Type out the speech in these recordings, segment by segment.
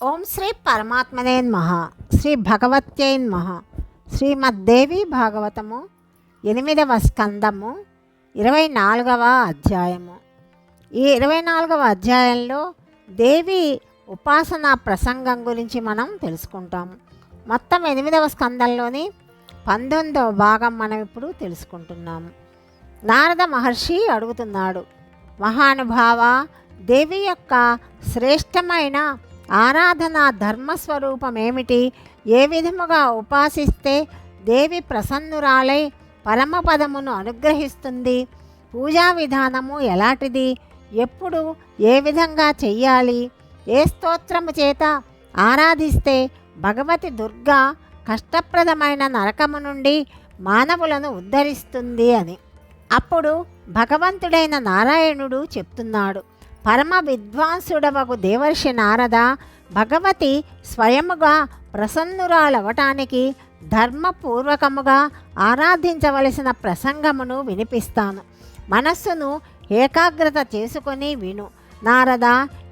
ఓం శ్రీ పరమాత్మనే మహా శ్రీ భగవత్యై నమః. శ్రీమద్దేవి భాగవతము ఎనిమిదవ స్కందము ఇరవై నాలుగవ అధ్యాయము. ఈ ఇరవై నాలుగవ అధ్యాయంలో దేవి ఉపాసన ప్రసంగం గురించి మనం తెలుసుకుంటాము మొత్తం ఎనిమిదవ స్కందంలోని పంతొమ్మిదవ భాగం మనం ఇప్పుడు తెలుసుకుంటున్నాము నారద మహర్షి అడుగుతున్నాడు మహానుభావ దేవి యొక్క శ్రేష్టమైన ఆరాధన ధర్మస్వరూపం ఏమిటి ఏ విధముగా ఉపాసిస్తే దేవి ప్రసన్నురాలై పరమపదమును అనుగ్రహిస్తుంది? పూజా విధానము ఎలాంటిది? ఎప్పుడు ఏ విధంగా చెయ్యాలి? ఏ స్తోత్రము చేత ఆరాధిస్తే భగవతి దుర్గా కష్టప్రదమైన నరకము నుండి మానవులను ఉద్ధరిస్తుంది అని. అప్పుడు భగవంతుడైన నారాయణుడు చెప్తున్నాడు. పరమ విద్వాంసుడవగు దేవర్షి నారద భగవతి స్వయముగా ప్రసన్నురాలవటానికి ధర్మపూర్వకముగా ఆరాధించవలసిన ప్రసంగమును వినిపిస్తాను. మనస్సును ఏకాగ్రత చేసుకొని విను. నారద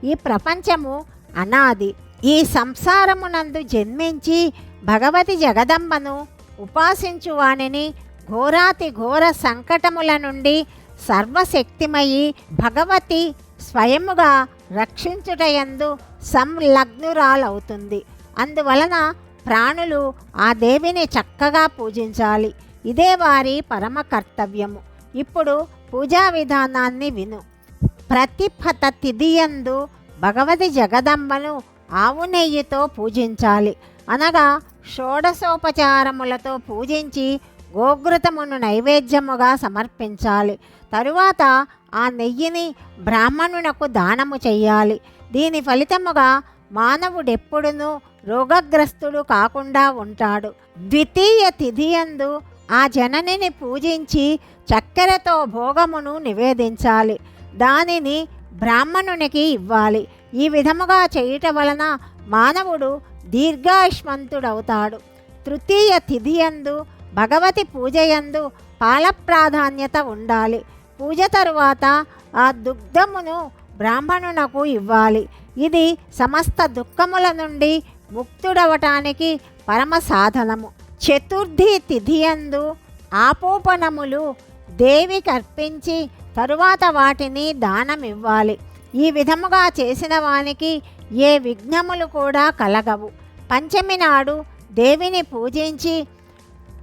ఈ ప్రపంచము అనాది. ఈ సంసారమునందు జన్మించి భగవతి జగదంబను ఉపాసించు వానిని ఘోరాతి ఘోర సంకటముల నుండి సర్వశక్తిమయి భగవతి స్వయముగా రక్షించుటయందు సంలగ్నురాలవుతుంది. అందువలన ప్రాణులు ఆ దేవిని చక్కగా పూజించాలి. ఇదే వారి పరమ కర్తవ్యము. ఇప్పుడు పూజా విధానాన్ని విను. ప్రతిపత తిథియందు భగవతి జగదంబను ఆవు నెయ్యితో పూజించాలి. అనగా షోడశోపచారములతో పూజించి గోఘృతమును నైవేద్యముగా సమర్పించాలి. తరువాత ఆ నెయ్యిని బ్రాహ్మణునకు దానము చెయ్యాలి. దీని ఫలితముగా మానవుడెప్పుడునూ రోగగ్రస్తుడు కాకుండా ఉంటాడు. ద్వితీయ తిథియందు ఆ జననిని పూజించి చక్కెరతో భోగమును నివేదించాలి. దానిని బ్రాహ్మణునికి ఇవ్వాలి. ఈ విధముగా చేయుట వలన మానవుడు దీర్ఘాయుష్మంతుడవుతాడు. తృతీయ తిథియందు భగవతి పూజయందు పాల ప్రాధాన్యత ఉండాలి. పూజ తరువాత ఆ దుగ్ధమును బ్రాహ్మణునకు ఇవ్వాలి. ఇది సమస్త దుఃఖముల నుండి ముక్తుడవటానికి పరమ సాధనము. చతుర్థి తిథియందు ఆపోపనములు దేవికి అర్పించి తరువాత వాటిని దానమివ్వాలి. ఈ విధముగా చేసిన వానికి ఏ విఘ్నములు కూడా కలగవు. పంచమి నాడు దేవిని పూజించి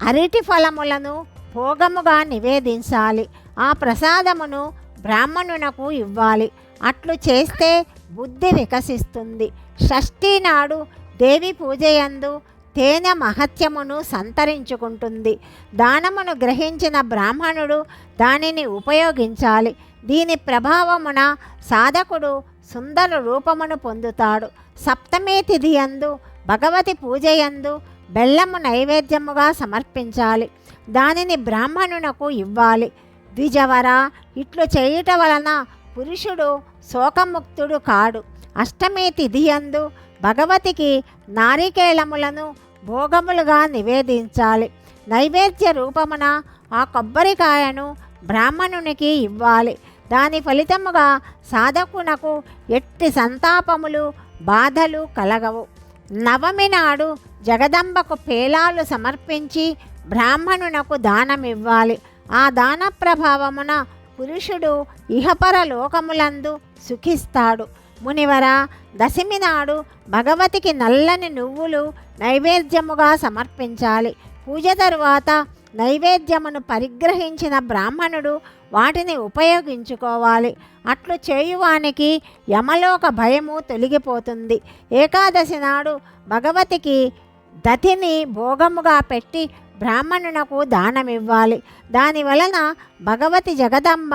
అరటి ఫలములను భోగముగా నివేదించాలి. ఆ ప్రసాదమును బ్రాహ్మణునకు ఇవ్వాలి. అట్లు చేస్తే బుద్ధి వికసిస్తుంది. షష్ఠీ నాడు దేవి పూజయందు తేనె మహత్యమును సంతరించుకుంటుంది. దానమును గ్రహించిన బ్రాహ్మణుడు దానిని ఉపయోగించాలి. దీని ప్రభావమున సాధకుడు సుందర రూపమును పొందుతాడు. సప్తమి తిథి యందు భగవతి పూజయందు బెల్లము నైవేద్యముగా సమర్పించాలి. దానిని బ్రాహ్మణునకు ఇవ్వాలి. ద్విజవర ఇట్లు చేయుట వలన పురుషుడు శోకముక్తుడు కాడు. అష్టమి తిథియందు భగవతికి నారికేళములను భోగములుగా నివేదించాలి. నైవేద్య రూపమున ఆ కొబ్బరికాయను బ్రాహ్మణునికి ఇవ్వాలి. దాని ఫలితముగా సాధకునకు ఎట్టి సంతాపములు బాధలు కలగవు. నవమి నాడు జగదంబకు పేలాలు సమర్పించి బ్రాహ్మణునకు దానమివ్వాలి. ఆ దాన ప్రభావమున పురుషుడు ఇహపర లోకములందు సుఖిస్తాడు. మునివర దశమి నాడు భగవతికి నల్లని నువ్వులు నైవేద్యముగా సమర్పించాలి. పూజ తరువాత నైవేద్యమును పరిగ్రహించిన బ్రాహ్మణుడు వాటిని ఉపయోగించుకోవాలి. అట్లు చేయువానికి యమలోక భయము తొలగిపోతుంది. ఏకాదశి నాడు భగవతికి దతిని భోగముగా పెట్టి బ్రాహ్మణునకు దానమివ్వాలి. దానివలన భగవతి జగదంబ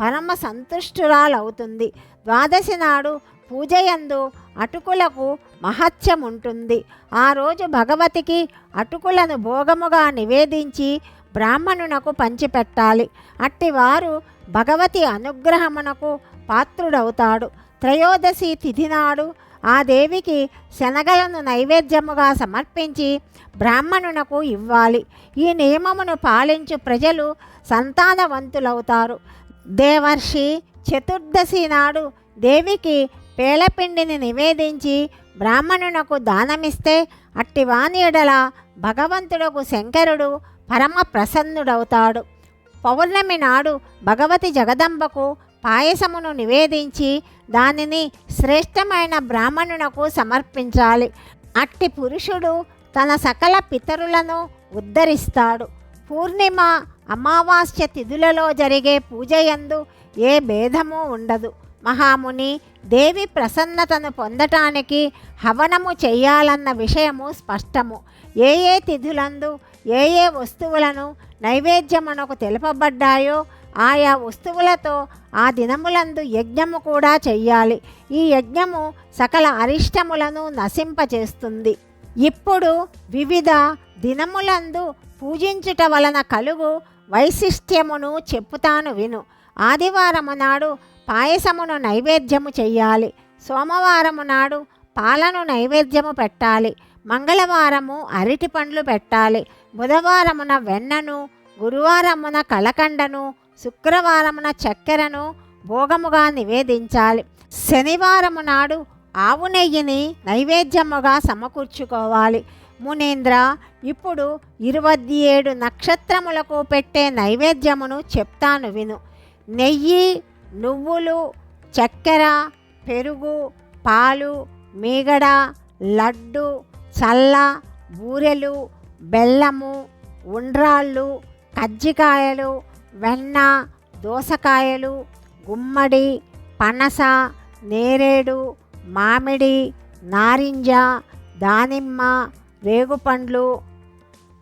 పరమ సంతుష్టురాలవుతుంది. ద్వాదశి నాడు పూజయందు అటుకులకు మహత్యం ఉంటుంది ఆ రోజు భగవతికి అటుకులను భోగముగా నివేదించి బ్రాహ్మణునకు పంచిపెట్టాలి. అట్టివారు భగవతి అనుగ్రహమునకు పాత్రుడవుతాడు. త్రయోదశి తిథి నాడు ఆ దేవికి శనగలను నైవేద్యముగా సమర్పించి బ్రాహ్మణునకు ఇవ్వాలి. ఈ నియమమును పాలించు ప్రజలు సంతానవంతులవుతారు. దేవర్షి చతుర్దశి నాడు దేవికి పేలపిండిని నివేదించి బ్రాహ్మణునకు దానమిస్తే అట్టి వానియడల భగవంతుడకు శంకరుడు పరమ ప్రసన్నుడవుతాడు పౌర్ణమి నాడు భగవతి జగదంబకు పాయసమును నివేదించి దానిని శ్రేష్టమైన బ్రాహ్మణునకు సమర్పించాలి. అట్టి పురుషుడు తన సకల పితరులను ఉద్ధరిస్తాడు. పూర్ణిమ అమావాస్య తిథులలో జరిగే పూజయందు ఏ భేదము ఉండదు. మహాముని దేవి ప్రసన్నతను పొందటానికి హవనము చేయాలన్న విషయము స్పష్టము. ఏ ఏ తిథులందు ఏ ఏ వస్తువులను నైవేద్యమునకు తెలుపబడ్డాయో ఆయా వస్తువులతో ఆ దినములందు యజ్ఞము కూడా చెయ్యాలి. ఈ యజ్ఞము సకల అరిష్టములను నశింపచేస్తుంది. ఇప్పుడు వివిధ దినములందు పూజించుట వలన కలుగు వైశిష్ట్యమును చెప్పుతాను విను. ఆదివారము నాడు పాయసమును నైవేద్యము చెయ్యాలి. సోమవారము నాడు పాలను నైవేద్యము పెట్టాలి. మంగళవారము అరటి పండ్లు పెట్టాలి. బుధవారమున వెన్నను గురువారమున కలకండను శుక్రవారమున చక్కెరను భోగముగా నివేదించాలి. శనివారము నాడు ఆవు నెయ్యిని నైవేద్యముగా సమకూర్చుకోవాలి. మునేంద్ర ఇప్పుడు ఇరవై ఏడు నక్షత్రములకు పెట్టే నైవేద్యమును చెప్తాను విను. నెయ్యి నువ్వులు చక్కెర పెరుగు పాలు మీగడ లడ్డు చల్ల బూరెలు బెల్లము ఉండ్రాళ్ళు కజ్జికాయలు వెన్న దోసకాయలు గుమ్మడి పనస నేరేడు మామిడి నారింజ దానిమ్మ రేగుపండ్లు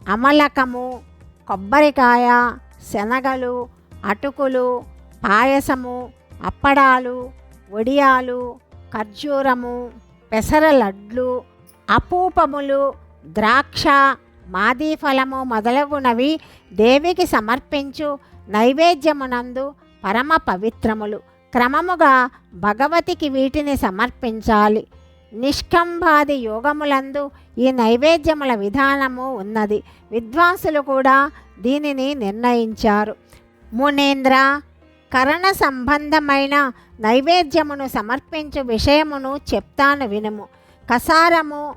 అమలకము కొబ్బరికాయ శనగలు అటుకులు పాయసము అప్పడాలు వడియాలు ఖర్జూరము పెసర లడ్లు అపూపములు ద్రాక్ష మాదీఫలము మొదలగునవి దేవికి సమర్పించు నైవేద్యమునందు పరమ పవిత్రములు. క్రమముగా భగవతికి వీటిని సమర్పించాలి. నిష్కంభాది యోగములందు ఈ నైవేద్యముల విధానము ఉన్నది. విద్వాంసులు కూడా దీనిని నిర్ణయించారు. మునేంద్ర కరణ సంబంధమైన నైవేద్యమును సమర్పించు విషయమును చెప్తాను వినుము. కసారము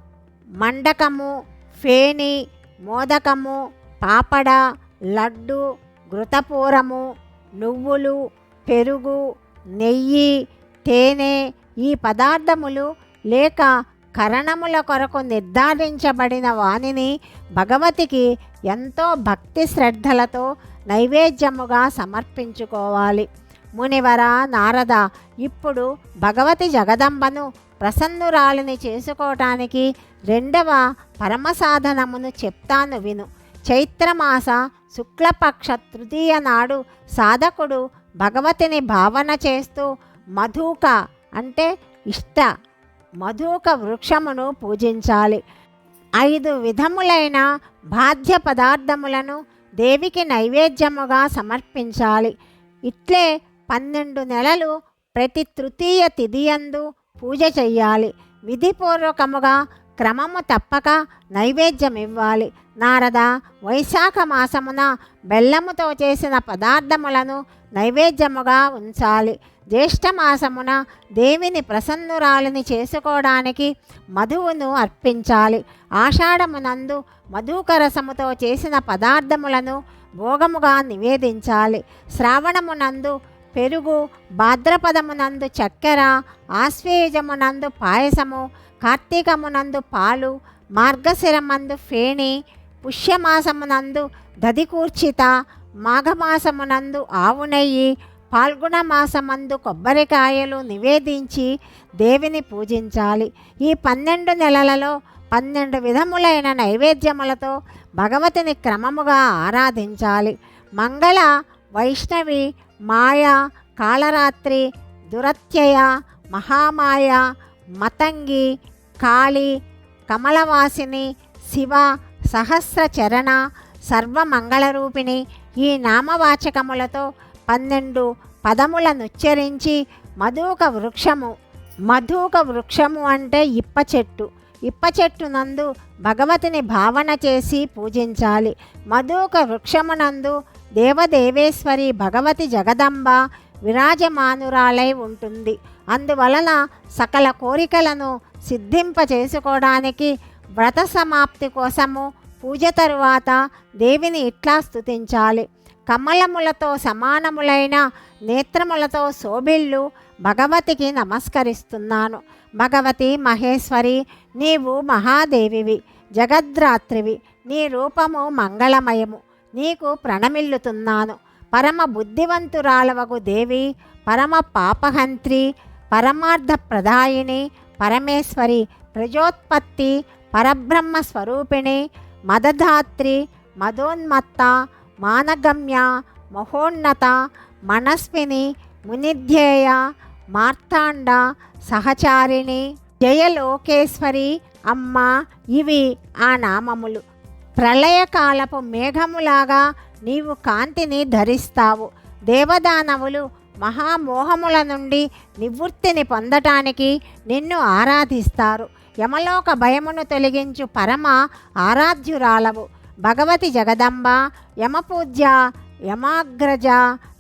మండకము ఫేని మోదకము పాపడ లడ్డు ఘృతపూరము నువ్వులు పెరుగు నెయ్యి తేనె ఈ పదార్థములు లేక కరణముల కొరకు నిర్ధారించబడిన వానిని భగవతికి ఎంతో భక్తి శ్రద్ధలతో నైవేద్యముగా సమర్పించుకోవాలి. మునివర నారద ఇప్పుడు భగవతి జగదంబను ప్రసన్నురాలిని చేసుకోవటానికి రెండవ పరమసాధనమును చెప్తాను విను. చైత్రమాస శుక్లపక్ష తృతీయ నాడు సాధకుడు భగవతిని భావన చేస్తూ మధుక అంటే ఇష్ట మధుక వృక్షమును పూజించాలి. ఐదు విధములైన బాధ్య పదార్థములను దేవికి నైవేద్యముగా సమర్పించాలి. ఇట్లే పన్నెండు నెలలు ప్రతి తృతీయ తిథియందు పూజ చెయ్యాలి. విధిపూర్వకముగా క్రమము తప్పక నైవేద్యం ఇవ్వాలి నారద వైశాఖ మాసమున బెల్లముతో చేసిన పదార్థములను నైవేద్యముగా ఉంచాలి. జ్యేష్ఠమాసమున దేవిని ప్రసన్నురాలిని చేసుకోవడానికి మధువును అర్పించాలి. ఆషాఢమునందు మధుకరసముతో చేసిన పదార్థములను భోగముగా నివేదించాలి. శ్రావణమునందు పెరుగు భాద్రపదమునందు చక్కెర ఆశ్వేజమునందు పాయసము కార్తీకమునందు పాలు మార్గశిరమందు ఫేణి పుష్యమాసమునందు దదికూర్చిత మాఘమాసమునందు ఆవు నెయ్యి పాల్గొన మాసమందు కొబ్బరికాయలు నివేదించి దేవిని పూజించాలి. ఈ పన్నెండు నెలలలో పన్నెండు విధములైన నైవేద్యములతో భగవతిని క్రమముగా ఆరాధించాలి. మంగళ వైష్ణవి మాయ కాళరాత్రి దురత్యయ మహామాయ మతంగి కాళి కమలవాసిని శివ సహస్ర చరణ సర్వమంగళరూపిణి ఈ నామవాచకములతో పన్నెండు పదములనుచ్చరించి మధుక వృక్షము మధుక వృక్షము అంటే ఇప్ప చెట్టు. ఇప్ప చెట్టు నందు భగవతిని భావన చేసి పూజించాలి. మధుక వృక్షమునందు దేవదేవేశ్వరి భగవతి జగదంబ విరాజమానురాలై ఉంటుంది. అందువలన సకల కోరికలను సిద్ధింప చేసుకోవడానికి వ్రత సమాప్తి కోసము పూజ తరువాత దేవిని ఇట్లా స్తుతించాలి. కమలములతో సమానములైన నేత్రములతో శోభిల్లు భగవతికి నమస్కరిస్తున్నాను. భగవతి మహేశ్వరి నీవు మహాదేవివి జగద్రాత్రివి నీ రూపము మంగళమయము నీకు ప్రణమిల్లుతున్నాను. పరమ బుద్ధివంతురాలవగు దేవి పరమ పాపహంత్రి పరమార్థ ప్రదాయిని పరమేశ్వరి ప్రజోత్పత్తి పరబ్రహ్మ స్వరూపిణి మదధాత్రి మదోన్మత్త మానగమ్య మహోన్నత మనస్విని మునిధ్యేయ మార్తాండ సహచారిణి జయలోకేశ్వరి అమ్మ ఇవి ఆ నామములు. ప్రళయకాలపు మేఘములాగా నీవు కాంతిని ధరిస్తావు. దేవదానవులు మహామోహముల నుండి నివృత్తిని పొందటానికి నిన్ను ఆరాధిస్తారు. యమలోక భయమును తొలగించు పరమ ఆరాధ్యురాలవు. భగవతి జగదంబ యమపూజ్య యమాగ్రజ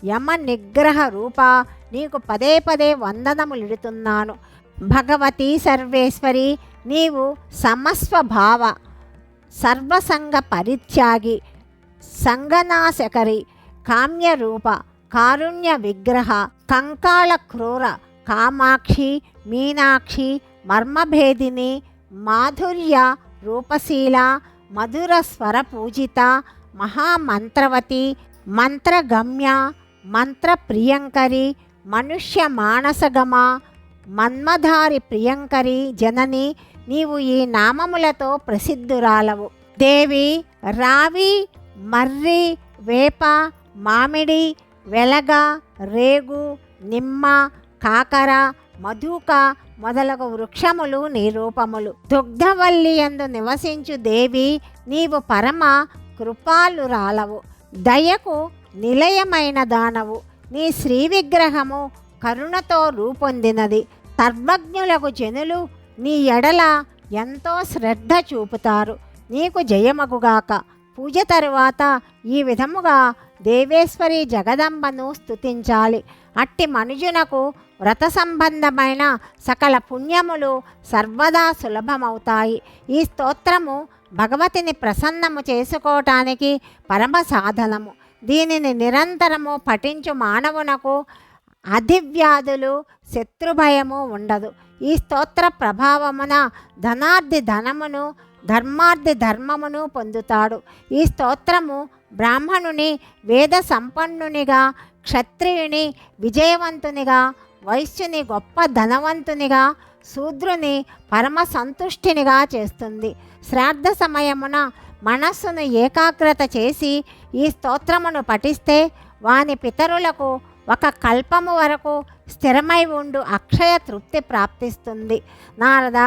యమ నిగ్రహ రూప నీకు పదే పదే వందనములిడుతున్నాను. భగవతి సర్వేశ్వరి నీవు సమస్వభావ. సర్వసంగ పరిత్యాగి సంగనాశకరి కామ్యరూప కారుణ్య విగ్రహ కంకాళ క్రూర కామాక్షి మీనాక్షి మర్మభేదిని మాధుర్య రూపశీల మధుర స్వర పూజిత మహామంత్రవతి మంత్రగమ్య మంత్ర ప్రియంకరి మనుష్య మానసగమ మన్మధారి ప్రియంకరి జనని నీవు ఈ నామములతో ప్రసిద్ధురాలవు. దేవి రావి మర్రి వేప మామిడి వెలగ రేగు నిమ్మ కాకర మధుక మొదలగు వృక్షములు నీ రూపములు. దుగ్ధవల్లి యందు నివసించు దేవి నీవు పరమ కృపాలు రాలవు దయకు నిలయమైన దానవు. నీ శ్రీ విగ్రహము కరుణతో రూపొందినది. సర్వజ్ఞులకు జనులు నీ ఎడల ఎంతో శ్రద్ధ చూపుతారు. నీకు జయమగుగాక. పూజ తరువాత ఈ విధముగా దేవేశ్వరి జగదంబను స్తుతించాలి. అట్టి మనుజునకు వ్రత సంబంధమైన సకల పుణ్యములు సర్వదా సులభమవుతాయి. ఈ స్తోత్రము భగవతిని ప్రసన్నము చేసుకోవటానికి పరమ సాధనము. దీనిని నిరంతరము పఠించు మానవునకు అధివ్యాధులు శత్రుభయము ఉండదు. ఈ స్తోత్ర ప్రభావమున ధనార్థి ధనమును ధర్మార్థి ధర్మమును పొందుతాడు. ఈ స్తోత్రము బ్రాహ్మణుని వేద సంపన్నునిగా క్షత్రియుని విజయవంతునిగా వైశ్యుని గొప్ప ధనవంతునిగా శూద్రుని పరమ సంతుష్టినిగా చేస్తుంది. శ్రాద్ధ సమయమున మనస్సును ఏకాగ్రత చేసి ఈ స్తోత్రమును పఠిస్తే వాని పితరులకు ఒక కల్పము వరకు స్థిరమై ఉండు అక్షయ తృప్తి ప్రాప్తిస్తుంది. నారద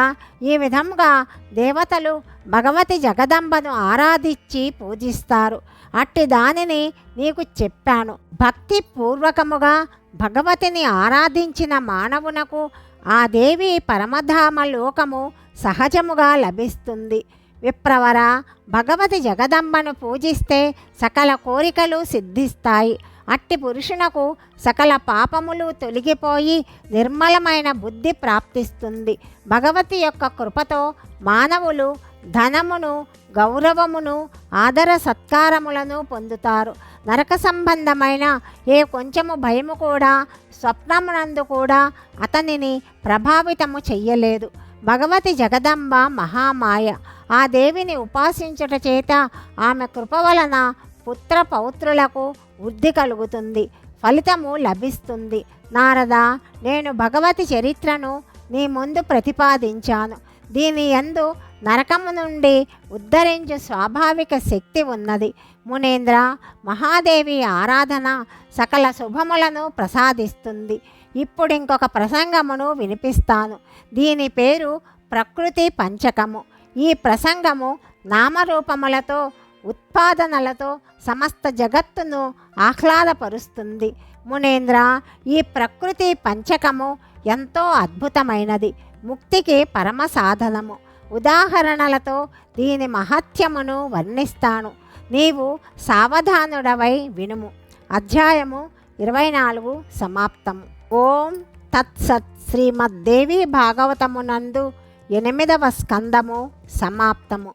ఈ విధంగా దేవతలు భగవతి జగదంబను ఆరాధించి పూజిస్తారు. అట్టి దానిని నీకు చెప్పాను. భక్తి పూర్వకముగా భగవతిని ఆరాధించిన మానవునకు ఆ దేవి పరమధామ లోకము సహజముగా లభిస్తుంది. విప్రవర భగవతి జగదంబను పూజిస్తే సకల కోరికలు సిద్ధిస్తాయి. అట్టి పురుషునకు సకల పాపములు తొలగిపోయి నిర్మలమైన బుద్ధి ప్రాప్తిస్తుంది. భగవతి యొక్క కృపతో మానవులు ధనమును గౌరవమును ఆదర సత్కారములను పొందుతారు. నరక సంబంధమైన ఏ కొంచెము భయము కూడా స్వప్నమునందు కూడా అతనిని ప్రభావితము చెయ్యలేదు. భగవతి జగదంబ మహామాయ. ఆ దేవిని ఉపాసించుట చేత ఆమె కృప వలన పుత్ర పౌత్రులకు వృద్ధి కలుగుతుంది ఫలితము లభిస్తుంది. నారద నేను భగవతి చరిత్రను నీ ముందు ప్రతిపాదించాను. దీని యందు నరకము నుండి ఉద్ధరించు స్వాభావిక శక్తి ఉన్నది. మునేంద్ర మహాదేవి ఆరాధన సకల శుభములను ప్రసాదిస్తుంది. ఇప్పుడు ఇంకొక ప్రసంగమును వినిపిస్తాను. దీని పేరు ప్రకృతి పంచకము. ఈ ప్రసంగము నామరూపములతో ఉత్పాదనలతో సమస్త జగత్తును ఆహ్లాదపరుస్తుంది. మునేంద్ర ఈ ప్రకృతి పంచకము ఎంతో అద్భుతమైనది. ముక్తికి పరమ సాధనము. ఉదాహరణలతో దీని మహత్యమును వర్ణిస్తాను. నీవు సావధానుడవై వినుము. అధ్యాయము ఇరవై నాలుగు సమాప్తము. ఓం తత్సత్ శ్రీమద్దేవి భాగవతమునందు ఎనిమిదవ స్కందము సమాప్తము.